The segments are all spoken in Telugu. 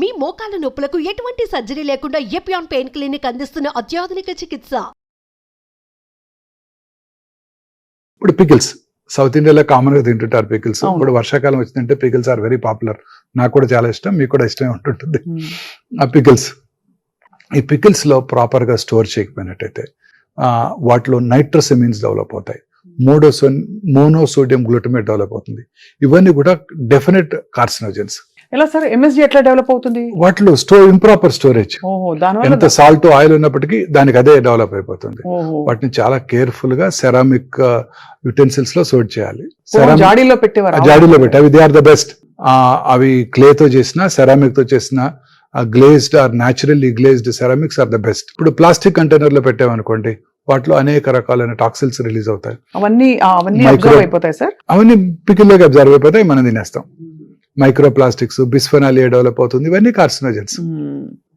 మీ మోకాల నొప్పులకు ఎటువంటి సర్జరీ లేకుండా ఎపియాన్ పెయిన్ క్లినిక్ అందిస్తున్న అత్యాధునిక చికిత్స? ఇప్పుడు పికిల్స్. సౌత్ ఇండియాలో కామన్గా తింటుంటారు పికిల్స్. ఇప్పుడు వర్షాకాలం వచ్చిందంటే పికిల్స్ ఆర్ వెరీ పాపులర్. నాకు కూడా చాలా ఇష్టం మీకు కూడా ఇష్టమే ఉంటుంటుంది. ఆ పికిల్స్. ఈ పికిల్స్లో ప్రాపర్గా స్టోర్ చేయకపోయినట్టయితే వాటిలో నైట్రోసెమిన్స్ డెవలప్ అవుతాయి. మోడోసోన్ మోనోసోడియం గ్లూటమేట్ డెవలప్ అవుతుంది. ఇవన్నీ కూడా డెఫినెట్ కార్సినోజన్స్. ఎలా సార్? ఎంఎస్జి ఎట్లా డెవలప్ అవుతుంది? వాటిలో స్టోర్ ఇంప్రాపర్ స్టోరేజ్ ఎంత సాల్ట్ ఆయిల్ ఉన్నప్పటికీ దానికి అదే డెవలప్ అయిపోతుంది. వాటిని చాలా కేర్ఫుల్గా సెరామిక్ యుటెన్సిల్స్లో సోడ్ చేయాలి. జాడీలో పెట్టేవారు? జాడీలో పెట్టి అవి దే ఆర్ ద బెస్ట్ అవి క్లే తో చేసిన సెరామిక్తో చేసిన glazed or naturally glazed ceramics are the best ఇప్పుడు ప్లాస్టిక్ కంటైనర్లో పెట్టామనుకోండి వాటిలో అనేక రకాలైన టాక్సిల్స్ రిలీజ్ అవుతాయి. అవన్నీ అవన్నీ అబ్జర్వ్ అయిపోతాయి సార్? అవన్నీ పికిల్లోకి అబ్జర్వ్ అయిపోతాయి మనం తినేస్తాం. Micro plastics bisphenol A develop అవుతుంది. ఇవన్నీ కార్సినోజన్స్.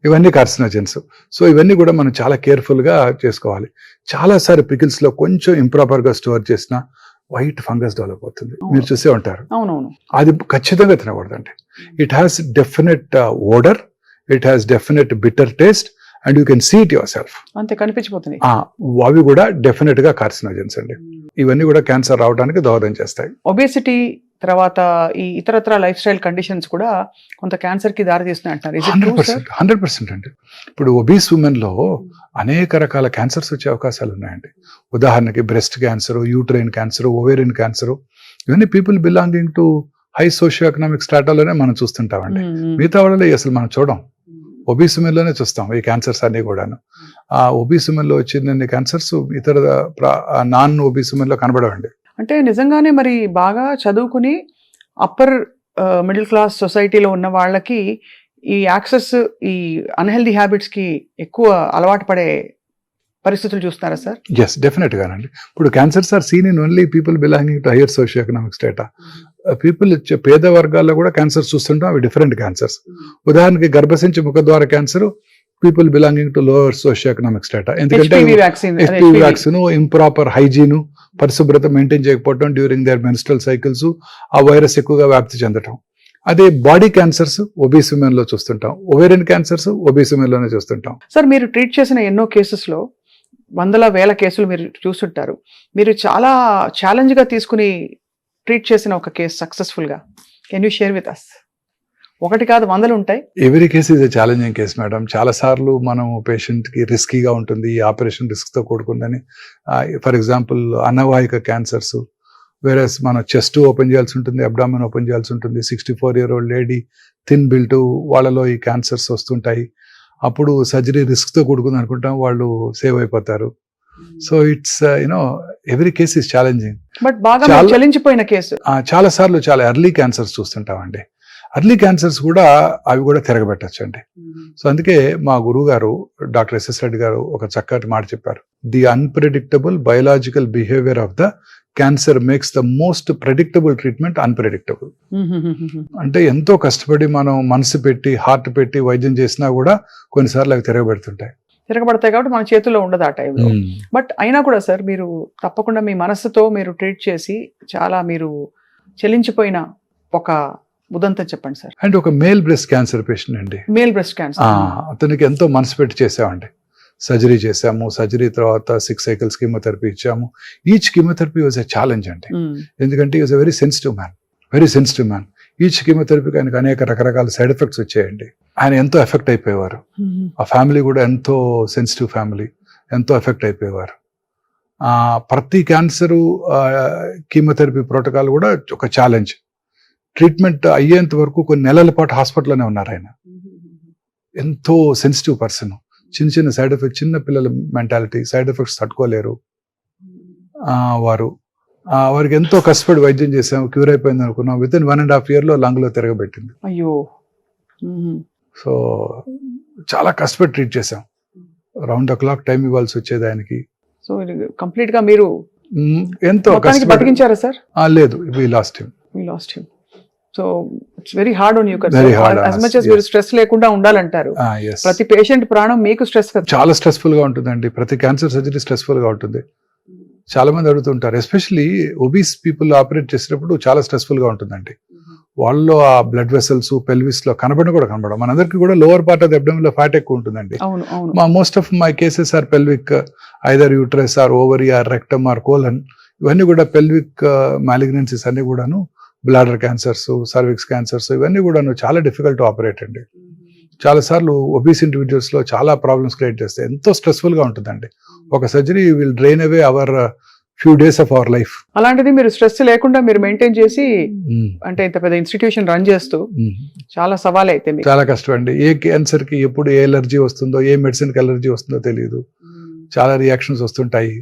ఇవన్నీ కార్సినోజన్స్. సో ఇవన్నీ కూడా మనం చాలా కేర్ఫుల్గా చేసుకోవాలి. చాలా సారి పికిల్స్లో కొంచెం ఇంప్రాపర్గా స్టోర్ చేసిన వైట్ ఫంగస్ డెవలప్ అవుతుంది. మీరు చూసే ఉంటారు. అది ఖచ్చితంగా తినకూడదండి. It has definite odour it has definite bitter taste and you can see it yourself అంతే కనిపించిపోతుంది. అవి కూడా డెఫినెట్గా కార్సినోజన్స్ అండి. ఇవన్నీ కూడా క్యాన్సర్ రావడానికి దోహదం చేస్తాయి. ఒబేసిటీ తర్వాత ఈ ఇతరత్ర లైఫ్ స్టైల్ కండిషన్స్ కూడా కొంత క్యాన్సర్కి దారి తీస్తున్నాయి అంటారు Is it hundred? Percent hundred percent అండి. ఇప్పుడు ఒబీస్ ఉమెన్లో అనేక రకాల క్యాన్సర్స్ వచ్చే అవకాశాలు ఉన్నాయండి. ఉదాహరణకి breast cancer uterine cancer ovarian cancer ఇవన్నీ people belonging to high socio economic స్ట్రాటాలోనే మనం చూస్తుంటామండి. మ్మ్, మ్మ్. మిగతా వాళ్ళలో అసలు మనం చూడం. ఒబీస్లోనే చూస్తాం ఈ క్యాన్సర్స్ అన్ని కూడాను. ఆ ఒబీస్లో వచ్చిన క్యాన్సర్స్ ఇతర నాన్ ఒబీస్లో కనబడవండి. అంటే నిజంగానే మరి బాగా చదువుకుని అప్పర్ మిడిల్ క్లాస్ సొసైటీలో ఉన్న వాళ్ళకి ఈ యాక్సెస్ ఈ అన్హెల్దీ హ్యాబిట్స్కి ఎక్కువ అలవాటు పడే పరిస్థితులు చూస్తున్నారా సార్? ఎస్ డెఫినెట్ గానండి ఇప్పుడు cancers are seen in only people belonging to higher socio economic strata people పేద వర్గాల్లో కూడా క్యాన్సర్ చూస్తుంటాం అవి డిఫరెంట్ క్యాన్సర్స్ ఉదాహరణకి గర్భసించి ముఖద్వార cancer people belonging to lower socio economic strata ఎందుకంటే హెచ్పివి వ్యాక్సిన్ ఇంప్రాపర్ హైజీన్ పరిశుభ్రత మెయింటైన్ చేయకపోవడం డ్యూరింగ్ దర్ మెన్స్ట్రల్ సైకిల్స్ ఆ వైరస్ ఎక్కువగా వ్యాప్తి చెందటం. అదే బాడీ క్యాన్సర్స్ ఒబీస్ ఉమెన్లో చూస్తుంటాం. ఓవేరియన్ క్యాన్సర్స్ ఒబీస్ ఉమెన్లోనే చూస్తుంటాం. సార్ మీరు ట్రీట్ చేసిన ఎన్నో కేసెస్లో వందల వేల కేసులు మీరు చూస్తుంటారు. మీరు చాలా ఛాలెంజ్గా తీసుకుని ట్రీట్ చేసిన ఒక కేసు సక్సెస్ఫుల్గా. Can you share with us ఒకటి కాదు వందలు ఉంటాయి. Every case is challenging case madam చాలా సార్లు మనం పేషెంట్కి రిస్కీగా ఉంటుంది ఈ ఆపరేషన్ రిస్క్తో కూడుకుందని ఫర్ ఎగ్జాంపుల్ అన్నవాహిక క్యాన్సర్స్ వేరే మనం చెస్ట్ ఓపెన్ చేయాల్సి ఉంటుంది అబ్డామిన్ ఓపెన్ చేయాల్సి ఉంటుంది. Sixty four year old lady thin built వాళ్ళలో ఈ క్యాన్సర్స్ వస్తుంటాయి. అప్పుడు సర్జరీ రిస్క్తో కూడుకుంది అనుకుంటాం వాళ్ళు సేవ్ అయిపోతారు. So it's you know every case is challenging but బాగా చాలా సార్లు చాలా ఎర్లీ క్యాన్సర్స్ చూస్తుంటామండి. ఎర్లీ క్యాన్సర్స్ కూడా అవి కూడా తిరగబెట్టచ్చు అండి సో అందుకే మా గురువు గారు డాక్టర్ ఎస్ఎస్ రెడ్డి గారు ఒక చక్కటి మాట చెప్పారు. The unpredictable biological behaviour of the cancer makes the most predictable treatment unpredictable అంటే ఎంతో కష్టపడి మనం మనసు పెట్టి హార్ట్ పెట్టి వైద్యం చేసినా కూడా కొన్నిసార్లు అవి తిరగబెడుతుంటాయి. తిరగబడతాయి కాబట్టి మన చేతుల్లో ఉండదు ఆ టైంలో. బట్ అయినా కూడా సార్ మీరు తప్పకుండా మీ మనసుతో మీరు ట్రీట్ చేసి చాలా మీరు చెల్లించిపోయిన ఒక ఉదంతం చెప్పండి సార్. అండ్ ఒక మేల్ బ్రెస్ట్ క్యాన్సర్ పేషెంట్ అండి. Male breast cancer. అతనికి ఎంతో మనసు పెట్టి చేసామండి సర్జరీ చేసాము సర్జరీ తర్వాత సిక్స్ సైకిల్స్ కీమోథెరపీ ఇచ్చాము. Each chemotherapy was a challenge అండి. ఎందుకంటే is a very sensitive man very sensitive man each కీమోథెరపీకి ఆయనకు అనేక రకరకాల సైడ్ ఎఫెక్ట్స్ వచ్చాయండి. ఆయన ఎంతో ఎఫెక్ట్ అయిపోయేవారు. ఆ ఫ్యామిలీ కూడా ఎంతో సెన్సిటివ్ ఫ్యామిలీ ఎంతో ఎఫెక్ట్ అయిపోయేవారు. ఆ, ప్రతి క్యాన్సరు కీమోథెరపీ ప్రోటోకాల్ కూడా ఒక ఛాలెంజ్ ట్రీట్మెంట్ అయ్యేంత వరకు కొన్ని నెలల పాటు హాస్పిటల్లోనే ఉన్నారు ఆయన. ఎంతో సెన్సిటివ్ పర్సన్. చిన్న చిన్న సైడ్ ఎఫెక్ట్ చిన్న పిల్లల మెంటాలిటీ సైడ్ ఎఫెక్ట్స్ తట్టుకోలేరు. ఆ, వారు. వారికి ఎంతో కష్టపడి వైద్యం చేసాం క్యూర్ అయిపోయింది అనుకున్నాం. Within one and half ఇయర్లో లంగ్లో తిరగబెట్టింది. అయ్యో. సో చాలా కష్టపడి ట్రీట్ చేసాం రౌండ్ ద క్లాక్ టైం ఇవ్వాల్సి వచ్చేది ఆయనకి. సో కంప్లీట్గా మీరు ఎంతో బతికించారా సార్? లేదు we lost him. We lost him. So it's very hard on you as much మీరు. స్ట్రెస్ లేకుండా ఉండాలంటారు. ప్రతి పేషెంట్ ప్రాణం మీకు స్ట్రెస్ చాలా స్ట్రెస్ఫుల్గా ఉంటుందండి. ప్రతి క్యాన్సర్ సర్జరీ స్ట్రెస్ఫుల్గా ఉంటుంది. చాలా మంది అడుగుతుంటారు. ఎస్పెషలీ ఒబీస్ పీపుల్ ఆపరేట్ చేసేటప్పుడు చాలా స్ట్రెస్ఫుల్గా ఉంటుందండి. వాళ్ళలో ఆ బ్లడ్ వెసల్స్ పెల్విస్లో కనబడి కూడా కనబడం మనందరికీ కూడా లోవర్ పార్ట్ ఆఫ్ అబ్డమిన్లో ఫ్యాట్ ఎక్కువ ఉంటుందండి. మా most of my cases are pelvic either uterus or ovary or rectum or colon ఇవన్నీ కూడా పెల్విక్ మాలిగ్నెన్సీస్ అన్ని కూడాను బ్లాడర్ క్యాన్సర్స్ సర్విక్స్ క్యాన్సర్స్ ఇవన్నీ కూడాను చాలా డిఫికల్ట్ ఆపరేట్ అండి. చాలా సార్లు ఒబీస్ ఇండివిజువల్స్లో చాలా ప్రాబ్లమ్స్ క్రియేట్ చేస్తాయి. ఎంతో స్ట్రెస్ఫుల్గా ఉంటుందండి. ఒక surgery will drain away our few days of our life అలాంటిది మీరు స్ట్రెస్ లేకుండా మీరు మెయింటైన్ చేసి అంటే ఇంత పెద్ద ఇన్స్టిట్యూషన్ రన్ చేస్తూ చాలా సవాల్ అయితే చాలా కష్టం అండి ఏ క్యాన్సర్కి ఎప్పుడు ఏ ఎలర్జీ వస్తుందో ఏ మెడిసిన్కి ఎలర్జీ వస్తుందో తెలియదు చాలా రియాక్షన్స్ వస్తుంటాయి.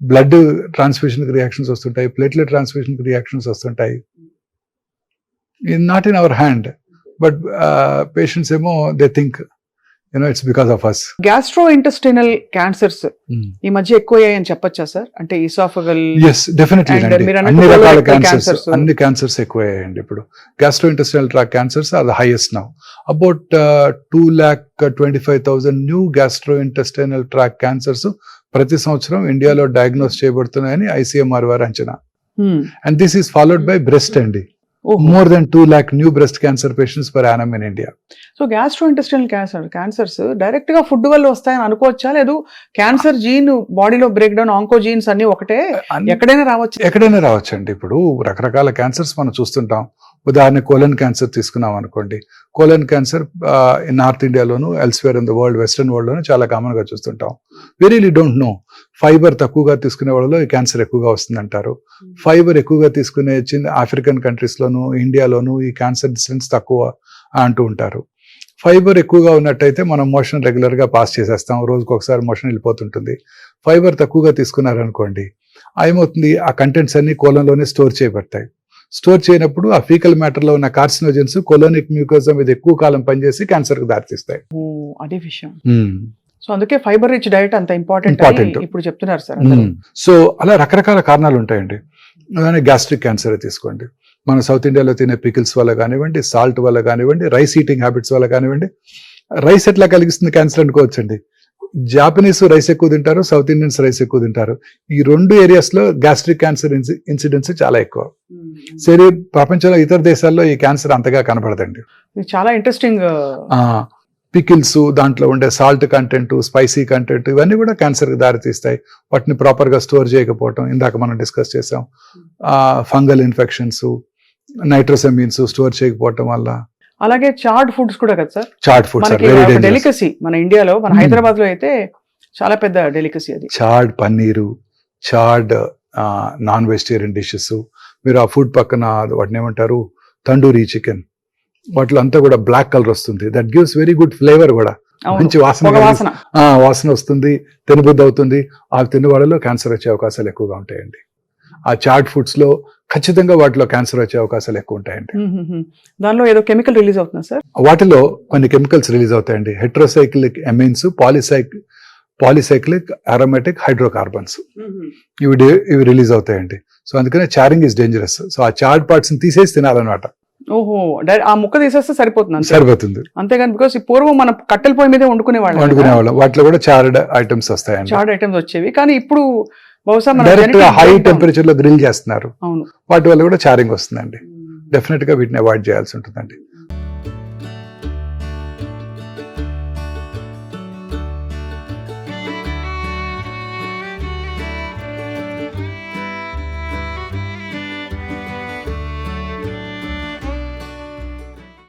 బ్లడ్ ట్రాన్స్ఫ్యూషన్కి రియాక్షన్స్ వస్తుంటాయి ప్లేట్లెట్ ట్రాన్స్ఫ్యూషన్కి రియాక్షన్స్ వస్తుంటాయి. Not in our hand but patients ఏమో they think you know it's because of us gastrointestinal cancers ఈ మధ్య ఎక్కువ అయ్యాయని చెప్పొచ్చా సార్? అంటే ఈసాఫగల్ ఎస్ డెఫినెట్లీ అన్ని రకాల క్యాన్సర్స్. అన్ని క్యాన్సర్స్ ఎక్కువయ్యాయండి ఇప్పుడు. Gastrointestinal tract cancers are the highest now about two lakh twenty five thousand new gastrointestinal tract cancers ప్రతి సంవత్సరం ఇండియాలో డయాగ్నోస్ చేయబడుతున్నాయని ఐసీఎంఆర్ వారి అంచనా. And this is followed by breast అండి. More than two lakh new breast cancer patients per annum in India so gastrointestinal cancer cancers డైరెక్ట్గా ఫుడ్ వల్ల వస్తాయని అనుకోవచ్చా? లేదు క్యాన్సర్ జీన్ బాడీలో బ్రేక్ డౌన్ ఆంకో జీన్స్ అన్ని ఒకటే ఎక్కడైనా రావచ్చు? ఎక్కడైనా రావచ్చండి. ఇప్పుడు రకరకాల క్యాన్సర్స్ మనం చూస్తుంటాం. ఉదాహరణ కోలన్ క్యాన్సర్ తీసుకున్నాం అనుకోండి. Colon cancer north ఇండియాలోను elsewhere in the world western world లోను చాలా కామన్గా చూస్తుంటాం. We really don't know fibre తక్కువగా తీసుకునే వాళ్ళలో ఈ క్యాన్సర్ ఎక్కువగా వస్తుంది అంటారు ఫైబర్ ఎక్కువగా తీసుకునే చిన్న ఆఫ్రికన్ కంట్రీస్ లోను ఇండియాలోను ఈ క్యాన్సర్ ఇన్సిడెన్స్ తక్కువ అంటూ ఉంటారు. ఫైబర్ ఎక్కువగా ఉన్నట్టయితే మనం మోషన్ రెగ్యులర్గా పాస్ చేసేస్తాం. రోజుకి ఒకసారి మోషన్ వెళ్ళిపోతుంటుంది. ఫైబర్ తక్కువగా తీసుకున్నారనుకోండి ఏమవుతుంది? ఆ కంటెంట్స్ అన్ని కోలంలోనే స్టోర్ చేయబడతాయి. స్టోర్ చేయనప్పుడు ఆ ఫీకల్ మ్యాటర్లో ఉన్న కార్సినోజన్స్ కొలోనిక్ మ్యూకోజా మీద ఎక్కువ కాలం పనిచేసి క్యాన్సర్కు దారితీస్తాయి అది విషయం. సో అందుకే ఫైబర్ రిచ్ డైట్ అంత ఇంపార్టెంట్. ఇప్పుడు చెప్తున్నారు సార్. సో అలా రకరకాల కారణాలు ఉంటాయండి. అలానే గ్యాస్ట్రిక్ క్యాన్సర్ తీసుకోండి. మన సౌత్ ఇండియాలో తినే పికిల్స్ వల్ల కానివ్వండి సాల్ట్ వల్ల కానివ్వండి రైస్ ఈటింగ్ హ్యాబిట్స్ వల్ల కానివ్వండి రైస్ ఎట్లా కలిగిస్తుంది క్యాన్సర్ అనుకోవచ్చండి. జాపనీస్ రైస్ ఎక్కువ తింటారు సౌత్ ఇండియన్స్ రైస్ ఎక్కువ తింటారు. ఈ రెండు ఏరియాస్లో గ్యాస్ట్రిక్ క్యాన్సర్ ఇన్సిడెన్స్ చాలా ఎక్కువ. సరే ప్రపంచంలో ఇతర దేశాల్లో ఈ క్యాన్సర్ అంతగా కనబడదండి. ఇది చాలా ఇంట్రెస్టింగ్ పికిల్స్ దాంట్లో ఉండే సాల్ట్ కంటెంట్ స్పైసీ కంటెంట్ ఇవన్నీ కూడా క్యాన్సర్కి దారితీస్తాయి. వాటిని ప్రాపర్గా స్టోర్ చేయకపోవటం ఇందాక మనం డిస్కస్ చేసాం ఫంగల్ ఇన్ఫెక్షన్స్ నైట్రోసెమీన్స్ స్టోర్ చేయకపోవటం వల్ల అలాగే చార్డ్ ఫుడ్స్ కూడా కదా సార్ చాట్ ఫుడ్స్ మనకి డెలికసీ మన ఇండియాలో మన Hmm. హైదరాబాద్లో అయితే చాలా పెద్ద డెలికసీ అది. చాడ్ పన్నీరు చాడ్ నాన్ వెజిటేరియన్ డిషెస్ మీరు ఆ ఫుడ్ పక్కన వాటిని ఏమంటారు? తండూరి చికెన్ వాటిలో అంతా కూడా బ్లాక్ కలర్ వస్తుంది. That gives very good flavour కూడా. మంచి వాసన వాసన. వస్తుంది తినబుద్ధి అవుతుంది. ఆ తిన్న వాళ్ళలో క్యాన్సర్ వచ్చే అవకాశాలు ఎక్కువగా ఉంటాయండి. ఆ చాట్ ఫుడ్స్లో ఖచ్చితంగా వాటిలో క్యాన్సర్ వచ్చే అవకాశాలు ఎక్కువ ఉంటాయండి. దానిలో ఏదో కెమికల్ రిలీజ్ అవుతుంది సార్? వాటిలో కొన్ని కెమికల్స్ రిలీజ్ అవుతాయండి. హెట్రోసైక్లిక్ ఎమైన్స్ పాలిసైక్ పాలిసైక్లిక్ అరోమాటిక్ హైడ్రోకార్బన్స్. ఇవి ఇవి రిలీజ్ అవుతాయండి. సో అందుకనే చారింగ్ ఇస్ డేంజరస్. సో ఆ చార్డ్ పార్ట్స్ని తీసేసి తినాలన్నమాట. ఓహో ఆ ముక్క తీసేస్తే సరిపోతుంది సరిపోతుంది. అంతేగాని బికాస్ ఈ పూర్వం మనం కట్టెల పొయ్యి మీదే వండుకునే వండుకునే వాళ్ళం వాళ్ళం వాటిలో కూడా చార్డ్ ఐటమ్స్ వస్తాయండి. చార్డ్ ఐటమ్స్ వచ్చేవి. కానీ ఇప్పుడు బహుశా డైరెక్ట్ genetic హై టెంపరేచర్లో గ్రిల్ చేస్తున్నారు. వాటి వల్ల కూడా చారింగ్ వస్తుందండి. డెఫినెట్గా వీటిని అవాయిడ్ చేయాల్సి ఉంటుందండి.